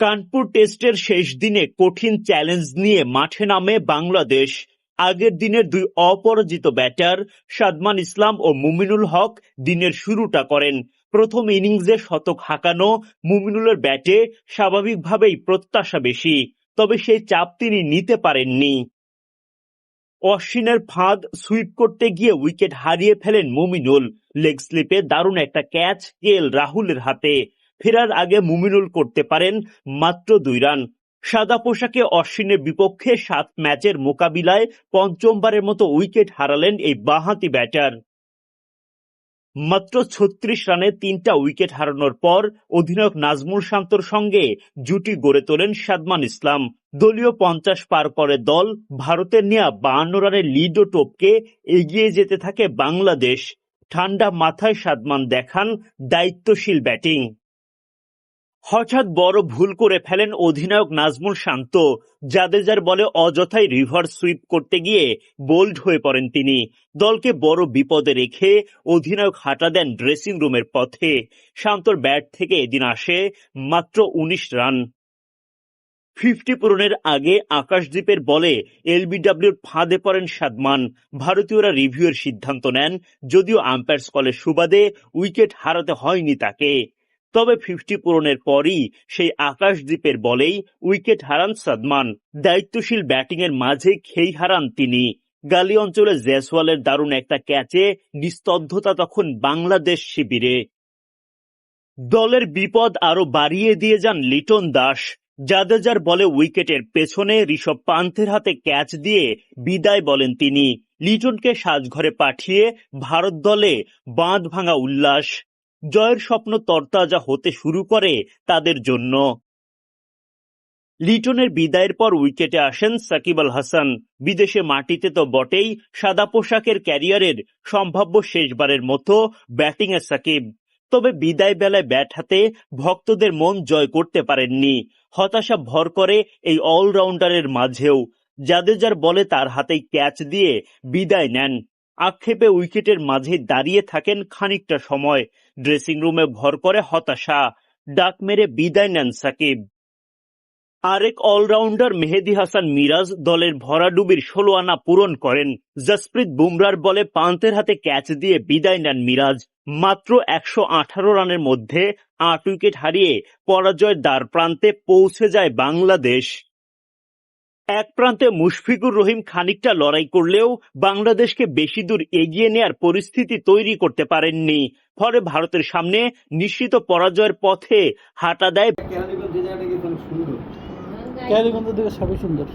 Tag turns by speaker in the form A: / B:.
A: কানপুর টেস্টের শেষ দিনে কঠিন চ্যালেঞ্জ নিয়ে মাঠে নামে বাংলাদেশ। আগের দিনের দুই অপরাজিত ব্যাটার সাদমান ইসলাম ও মুমিনুল হক দিনের শুরুটা করেন। প্রথম ইনিংসে শতক হাঁকানো মুমিনুলের ব্যাটে স্বাভাবিকভাবেই প্রত্যাশা বেশি, তবে সেই চাপ তিনি নিতে পারেননি। অশ্বিনের ফাঁদ সুইপ করতে গিয়ে উইকেট হারিয়ে ফেলেন মুমিনুল। লেগ স্লিপে দারুণ একটা ক্যাচ কে এল রাহুলের হাতে। ফেরার আগে মুমিনুল করতে পারেন মাত্র দুই রান। সাদা পোশাকে অশ্বিনের বিপক্ষে সাত ম্যাচের মোকাবিলায় পঞ্চমবারের মতো উইকেট হারালেন এই বাঁহাতি ব্যাটার। মাত্র ছত্রিশ রানে তিনটা উইকেট হারানোর পর অধিনায়ক নাজমুল শান্তর সঙ্গে জুটি গড়ে তোলেন সাদমান ইসলাম। দলীয় পঞ্চাশ পার করে দল ভারতের নেয়া বাহান্ন রানের লিডও টপকে এগিয়ে যেতে থাকে বাংলাদেশ। ঠান্ডা মাথায় সাদমান দেখান দায়িত্বশীল ব্যাটিং। হঠাৎ বড় ভুল করে ফেলেন অধিনায়ক নাজমুল শান্ত, জাদেজার বলে অযথাই রিভার্স সুইপ করতে গিয়ে বোল্ড হয়ে পড়েন তিনি। দলকে বড় বিপদে রেখে অধিনায়ক হাঁটা দেন ড্রেসিং রুমের পথে। শান্তর ব্যাট থেকে এদিন আসে মাত্র উনিশ রান। ফিফটি পূরণের আগে আকাশদ্বীপের বলে এলবিডব্লিউর ফাঁদে পড়েন সাদমান। ভারতীয়রা রিভিউয়ের সিদ্ধান্ত নেন, যদিও আম্পায়ার্স কলের সুবাদে উইকেট হারাতে হয়নি তাকে। তবে ফিফটি পূরণের পরই সেই আকাশদ্বীপের বলেই উইকেট হারান সাদমান। দায়িত্বশীল ব্যাটিংয়ের মাঝে খেই হারান তিনি। গালি অঞ্চলে জেসওয়ালের দারুণ একটা ক্যাচে নিস্তব্ধতা তখন বাংলাদেশ শিবিরে। দলের বিপদ আরও বাড়িয়ে দিয়ে যান লিটন দাস। জাদেজার বলে উইকেটের পেছনে ঋষভ পান্থের হাতে ক্যাচ দিয়ে বিদায় বলেন তিনি। লিটনকে সাজঘরে পাঠিয়ে ভারত দলে বাঁধ ভাঙা উল্লাস। জয়ের স্বপ্ন তরতাজা হতে শুরু করে তাদের জন্য। লিটনের বিদায়ের পর উইকেটে আসেন সাকিব আল হাসান। বিদেশে মাটিতে তো বটেই, সাদা পোশাকের ক্যারিয়ারের সম্ভাব্য শেষবারের মতো ব্যাটিংয়ে সাকিব। তবে বিদায় বেলায় ব্যাট হাতে ভক্তদের মন জয় করতে পারেননি। হতাশা ভর করে এই অলরাউন্ডারের মাঝেও। জাদেজার বলে তার হাতেই ক্যাচ দিয়ে বিদায় নেন। আক্ষেপে উইকেটের মাঝে দাঁড়িয়ে থাকেন খানিকটা সময়। ড্রেসিং রুমে ভর করে হতাশা, ডাক মেরে বিদায় নেন সাকিব। আরেক অলরাউন্ডার মেহেদি হাসান মিরাজ দলের ভরাডুবির ষোলো আনা পূরণ করেন। জসপ্রীত বুমরার বলে পান্তের হাতে ক্যাচ দিয়ে বিদায় নেন মিরাজ। মাত্র একশো আঠারো রানের মধ্যে আট উইকেট হারিয়ে পরাজয়ের দ্বার প্রান্তে পৌঁছে যায় বাংলাদেশ। এক প্রান্তে মুশফিকুর রহিম খানিকটা লড়াই করলেও বাংলাদেশকে বেশি দূর এগিয়ে নেয়ার পরিস্থিতি তৈরি করতে পারেননি। ফলে ভারতের সামনে নিশ্চিত পরাজয়ের পথে হাঁটা দেয়
B: কেরানীগঞ্জ
C: দিকে সবই সুন্দর।